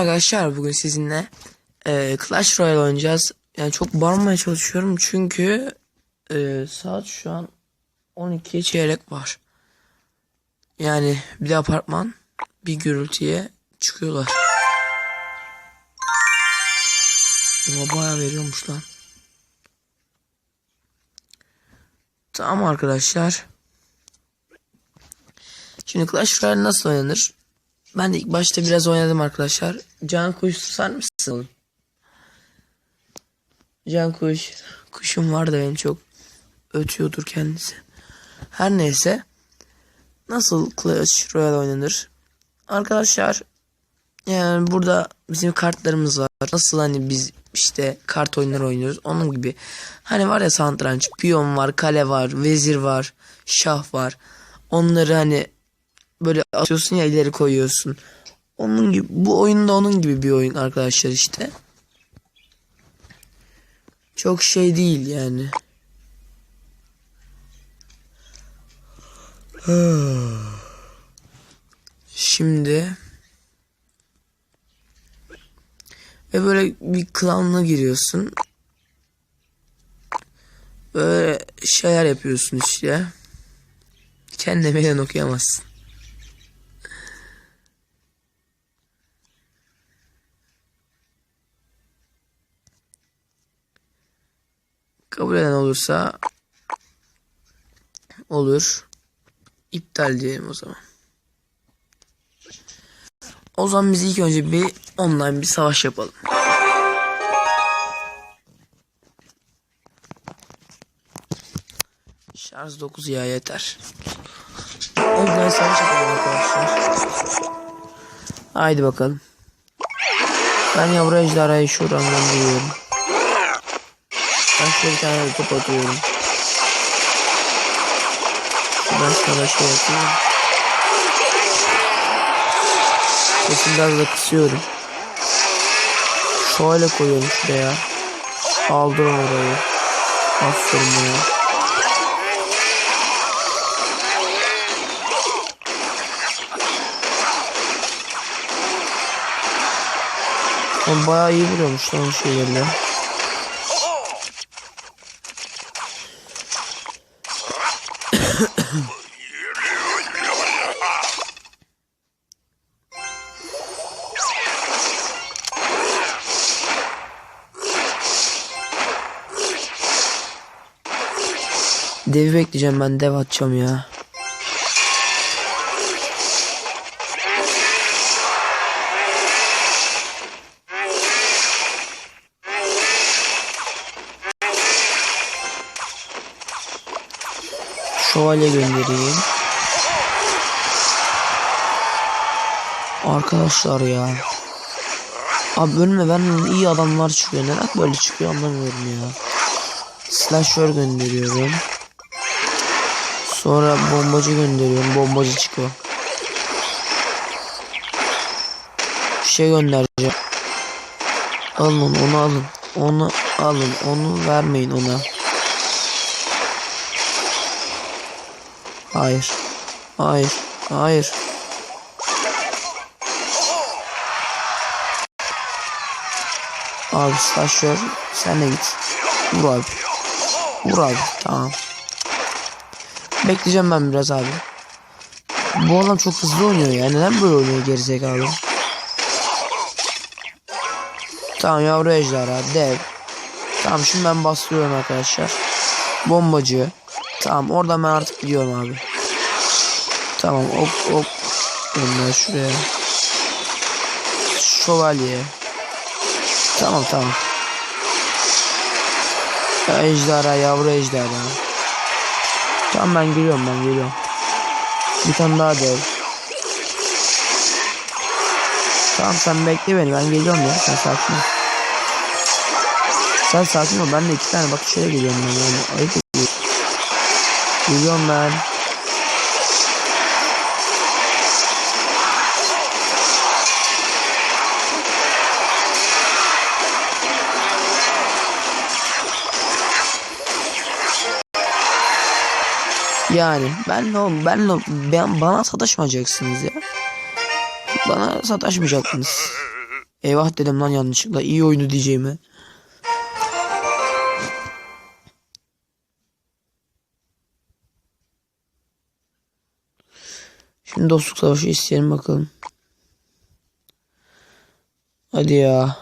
arkadaşlar bugün sizinle e, Clash Royale oynayacağız. Yani çok bağırmaya çalışıyorum çünkü e, saat şu an 12'ye çeyrek var. Yani bir de apartman bir gürültüye çıkıyorlar. Ama bayağı veriyormuş lan. Tamam arkadaşlar. Şimdi Clash Royale nasıl oynanır? Ben de ilk başta biraz oynadım arkadaşlar. Can kuş susar mısın? Can kuş. Kuşum var da benim çok ötüyordur kendisi. Her neyse. Nasıl Clash Royale oynanır? Arkadaşlar yani burada bizim kartlarımız var. Nasıl hani biz işte kart oyunları oynuyoruz. Onun gibi. Hani var ya satranç, piyon var, kale var, vezir var, şah var. Onları hani böyle atıyorsun ya ileri koyuyorsun. Onun gibi bu oyunda onun gibi bir oyun arkadaşlar işte. Çok şey değil yani. Şimdi ve böyle bir klanla giriyorsun. Böyle şeyler yapıyorsun işte. Kendi meydan okuyamazsın. Kabul eden olursa olur. İptal diyelim o zaman. O zaman biz ilk önce bir online bir savaş yapalım. Şarj 9 ya yeter. Online savaş yapalım arkadaşlar. Haydi bakalım. Ben yavru ejderhayı şuradan gönderiyorum. Şöyle bir tane top atıyorum. Ben şöyle şey yapıyorum. Sesini biraz da kısıyorum. Şöyle koyuyorum şuraya. Aldım orayı. Aferin bana. O bayağı iyi vuruyormuş lan şeylerle. Devi bekleyeceğim ben dev atacağım ya. Şövalye göndereyim. Arkadaşlar ya. Abi önüme ben iyi adamlar çıkıyor. Neden böyle çıkıyor anlamıyorum ya. Slasher gönderiyorum. Sonra bombacı gönderiyorum. Bombacı çıkıyor. Bir şey göndereceğim. Alın onu alın. Onu alın. Onu vermeyin ona. Hayır. Hayır. Hayır. Abi slasher sen de git. Vur abi. Vur abi. Tamam. Bekleyeceğim ben biraz abi. Bu adam çok hızlı oynuyor ya. Neden böyle oynuyor gerizekalı? Tamam yavru ejderha dev. Tamam şimdi ben bastırıyorum arkadaşlar. Bombacı. Tamam oradan ben artık gidiyorum abi. Tamam ok ok. Bunlar şuraya. Şövalye. Tamam tamam. Ejderha yavru ejderha. Tamam ben geliyorum ben geliyorum. Bir tane daha dev. Tamam sen bekle beni ben geliyorum ya sen sakin ol. Sen sakin ol ben de iki tane bak şöyle geliyorum ben yani ayıp. Geliyorum ben. Yani ben ne ben ne ben bana sataşmayacaksınız ya. Bana sataşmayacaksınız. Eyvah dedim lan yanlışlıkla. İyi oyunu diyeceğimi. Şimdi dostluk savaşı isteyelim bakalım. Hadi ya.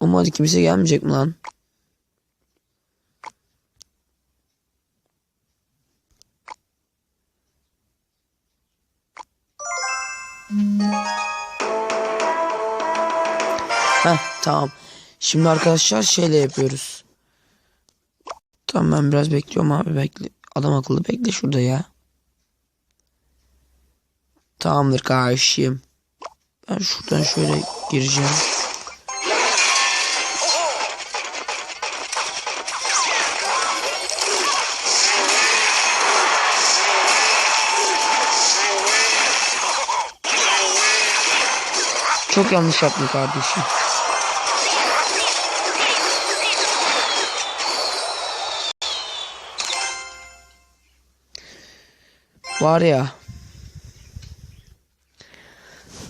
Oğlum hadi kimse gelmeyecek mi lan? Heh tamam. Şimdi arkadaşlar şeyle yapıyoruz. Tamam ben biraz bekliyorum abi bekle. Adam akıllı bekle şurada ya. Tamamdır kardeşim. Ben şuradan şöyle gireceğim. Çok yanlış yaptın kardeşim. Var ya.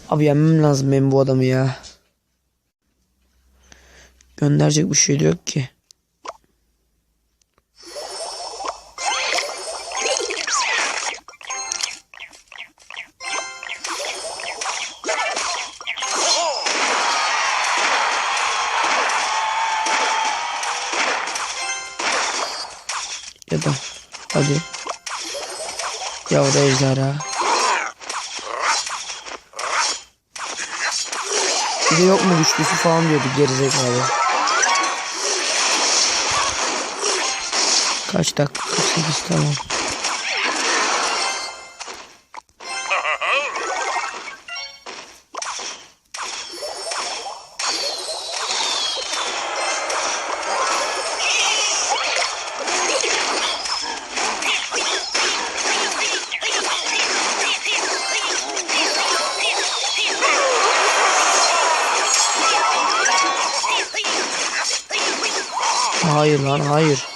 Abi yenmem lazım benim bu adamı ya. Gönderecek bir şey de yok ki. Ya da hadi. Yavru ejderha. Bir de yok mu güçlüsü falan diyordu gerizekalı. Kaç dakika? 48 tamam. Hayır lan hayır.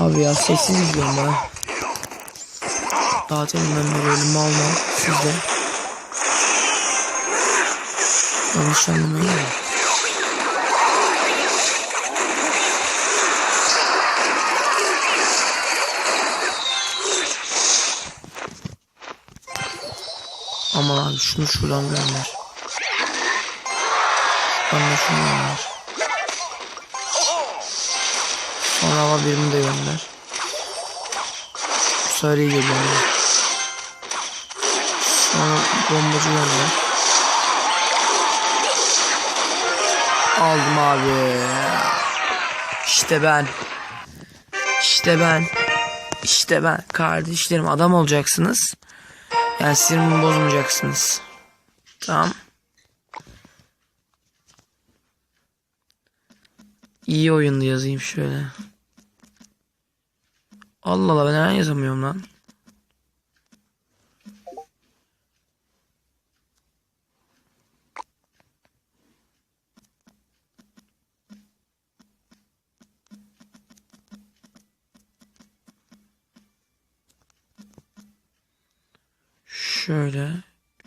Abi ya sessiz izliyorum ben. Temin ben böyle mal mal sizde. Yanlış anlamayın da. Aman abi şunu şuradan gönder. Şuradan da şunu gönder. Sonra hava birini de gönder. Bu sefer iyi geliyor. yani. Sonra bombacı gönder. Aldım abi. İşte ben. İşte ben. İşte ben. Kardeşlerim adam olacaksınız. Yani sinirimi bozmayacaksınız. Tamam. İyi oyunlu yazayım şöyle. Allah Allah ben neden yazamıyorum lan. Şöyle.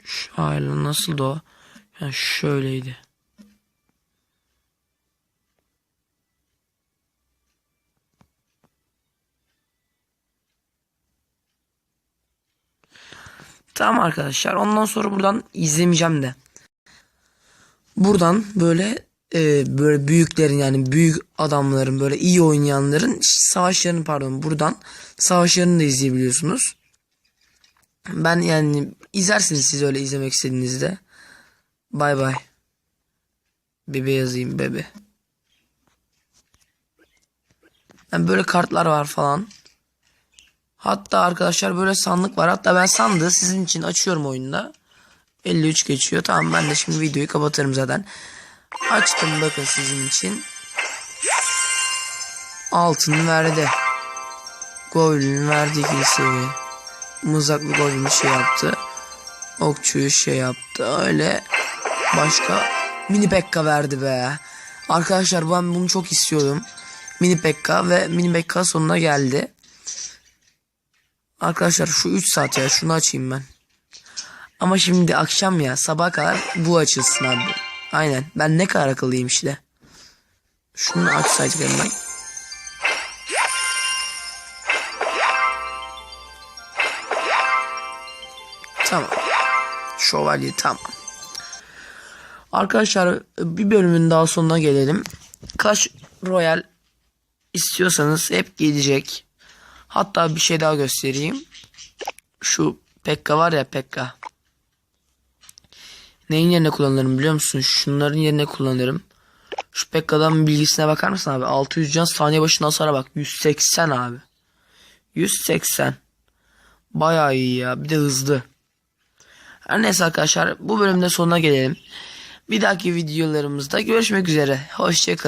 Şu aile nasıldı o? Yani şöyleydi. Tamam arkadaşlar. Ondan sonra buradan izlemeyeceğim de. Buradan böyle e, böyle büyüklerin yani büyük adamların böyle iyi oynayanların savaşlarını pardon buradan savaşlarını da izleyebiliyorsunuz. Ben yani izlersiniz siz öyle izlemek istediğinizde. Bay bay. Bebe yazayım bebe. Yani böyle kartlar var falan. Hatta arkadaşlar böyle sandık var. Hatta ben sandığı sizin için açıyorum oyunda. 53 geçiyor. Tamam ben de şimdi videoyu kapatırım zaten. Açtım bakın sizin için. Altın verdi. Goblin verdi kiliseye. Mızraklı goblin şey yaptı. Okçuyu şey yaptı. Öyle başka mini pekka verdi be. Arkadaşlar ben bunu çok istiyordum. Mini pekka ve mini pekka sonuna geldi. Arkadaşlar şu 3 saat ya şunu açayım ben. Ama şimdi akşam ya sabah kadar bu açılsın abi. Aynen ben ne kadar akıllıyım işte. Şunu açsaydık hemen. Tamam. Şövalye tamam. Arkadaşlar bir bölümün daha sonuna gelelim. Clash Royale istiyorsanız hep gelecek. Hatta bir şey daha göstereyim. Şu Pekka var ya Pekka. Neyin yerine kullanırım biliyor musun? Şunların yerine kullanırım. Şu Pekka'dan bilgisine bakar mısın abi? 600 can saniye başına hasara bak. 180 abi. 180. Bayağı iyi ya. Bir de hızlı. Her neyse arkadaşlar bu bölümde sonuna gelelim. Bir dahaki videolarımızda görüşmek üzere. Hoşçakalın.